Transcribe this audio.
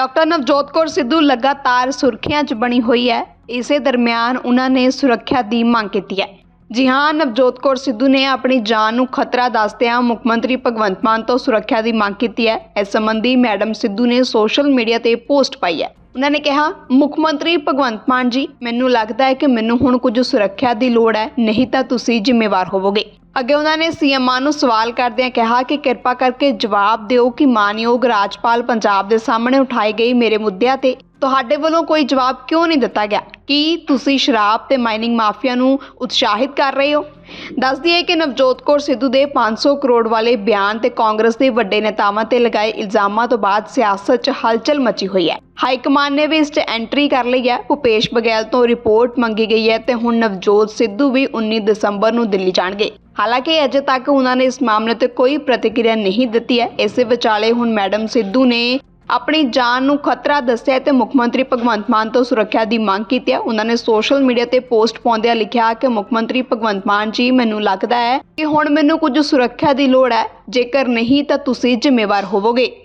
Doctor Navjot Kaur Sidhu ਲਗਾਤਾਰ ਸੁਰਖੀਆਂ 'ਚ ਬਣੀ ਹੋਈ ਹੈ। ਇਸੇ ਦਰਮਿਆਨ ਉਹਨਾਂ ਨੇ ਸੁਰੱਖਿਆ ਦੀ ਮੰਗ ਕੀਤੀ ਹੈ। ਜੀ ਹਾਂ, ਨਵਜੋਤ ਕੌਰ ਸਿੱਧੂ ਨੇ ਆਪਣੀ ਜਾਨ ਨੂੰ ਖਤਰਾ ਦੱਸਦਿਆਂ ਮੁੱਖ ਮੰਤਰੀ ਭਗਵੰਤ ਮਾਨ ਤੋਂ ਸੁਰੱਖਿਆ ਦੀ ਮੰਗ ਕੀਤੀ ਹੈ। ਇਸ ਸੰਬੰਧੀ ਮੈਡਮ ਸਿੱਧੂ ਨੇ ਸੋਸ਼ਲ ਮੀਡੀਆ ਤੇ ਪੋਸਟ ਪਾਈ ਹੈ। ਉਹਨਾਂ ਨੇ ਕਿਹਾ, ਮੁੱਖ ਮੰਤਰੀ ਭਗਵੰਤ ਮਾਨ ਜੀ, ਮੈਨੂੰ ਲੱਗਦਾ ਹੈ ਕਿ ਮੈਨੂੰ ਹੁਣ ਕੁਝ ਸੁਰੱਖਿਆ ਦੀ ਲੋੜ ਹੈ, ਨਹੀਂ ਤਾਂ ਤੁਸੀਂ ਜ਼ਿੰਮੇਵਾਰ ਹੋਵੋਗੇ। ਅੱਗੇ ਉਹਨਾਂ ਨੇ ਸੀਐਮ ਮਾਨ ਨੂੰ ਸਵਾਲ ਕਰਦਿਆਂ ਕਿਹਾ ਕਿ ਕਿਰਪਾ ਕਰਕੇ ਜਵਾਬ ਦਿਓ ਕਿ ਮਾਨਯੋਗ ਰਾਜਪਾਲ ਪੰਜਾਬ ਦੇ ਸਾਹਮਣੇ ਉਠਾਏ ਗਏ ਮੇਰੇ ਮੁੱਦਿਆਂ ਤੇ ਤੁਹਾਡੇ ਵੱਲੋਂ ਕੋਈ ਜਵਾਬ ਕਿਉਂ ਨਹੀਂ ਦਿੱਤਾ ਗਿਆ? ਕੀ ਤੁਸੀਂ ਸ਼ਰਾਬ ਤੇ ਮਾਈਨਿੰਗ ਮਾਫੀਆ ਨੂੰ ਉਤਸ਼ਾਹਿਤ ਕਰ ਰਹੇ ਹੋ? ਦੱਸ ਦਈਏ ਕਿ ਨਵਜੋਤ ਕੌਰ ਸਿੱਧੂ ਦੇ 500 ਕਰੋੜ ਵਾਲੇ ਬਿਆਨ ਤੇ ਕਾਂਗਰਸ ਦੇ ਵੱਡੇ ਨੇਤਾਵਾਂ ਤੇ ਲਗਾਏ ਇਲਜ਼ਾਮਾਂ ਤੋਂ ਬਾਅਦ ਸਿਆਸਤ 'ਚ ਹਲਚਲ ਮਚੀ ਹੋਈ ਹੈ। ਹਾਈ ਕਮਾਨ ਨੇ ਵੀ ਇਸ 'ਚ ਐਂਟਰੀ ਕਰ ਲਈ ਹੈ। ਭੁਪੇਸ਼ ਬਗੈਲ ਤੋਂ ਰਿਪੋਰਟ ਮੰਗੀ ਗਈ ਹੈ ਤੇ ਹੁਣ ਨਵਜੋਤ ਸਿੱਧੂ ਵੀ 19 ਦਸੰਬਰ ਨੂੰ ਦਿੱਲੀ ਜਾਣਗੇ। ਹਾਲਾਂਕਿ ਅਜੇ ਤੱਕ ਉਹਨਾਂ ਨੇ ਇਸ ਮਾਮਲੇ ਤੇ ਕੋਈ ਪ੍ਰਤੀਕਿਰਿਆ ਨਹੀਂ ਦਿੱਤੀ ਹੈ। ਇਸੇ ਵਿਚਾਲੇ ਹੁਣ ਮੈਡਮ ਸਿੱਧੂ ਨੇ ਆਪਣੀ ਜਾਨ ਨੂੰ ਖਤਰਾ ਦੱਸਿਆ ਤੇ ਮੁੱਖ ਮੰਤਰੀ ਭਗਵੰਤ ਮਾਨ ਤੋਂ ਸੁਰੱਖਿਆ ਦੀ ਮੰਗ ਕੀਤੀ ਹੈ। ਉਹਨਾਂ ਨੇ ਸੋਸ਼ਲ ਮੀਡੀਆ ਤੇ ਪੋਸਟ ਪਾਉਂਦਿਆਂ ਲਿਖਿਆ ਕਿ ਮੁੱਖ ਮੰਤਰੀ ਭਗਵੰਤ ਮਾਨ ਜੀ, ਮੈਨੂੰ ਲੱਗਦਾ ਹੈ ਕਿ ਹੁਣ ਮੈਨੂੰ ਕੁਝ ਸੁਰੱਖਿਆ ਦੀ ਲੋੜ ਹੈ। ਜੇਕਰ ਨਹੀਂ ਤਾਂ ਤੁਸੀਂ ਜ਼ਿੰਮੇਵਾਰ ਹੋਵੋਗੇ।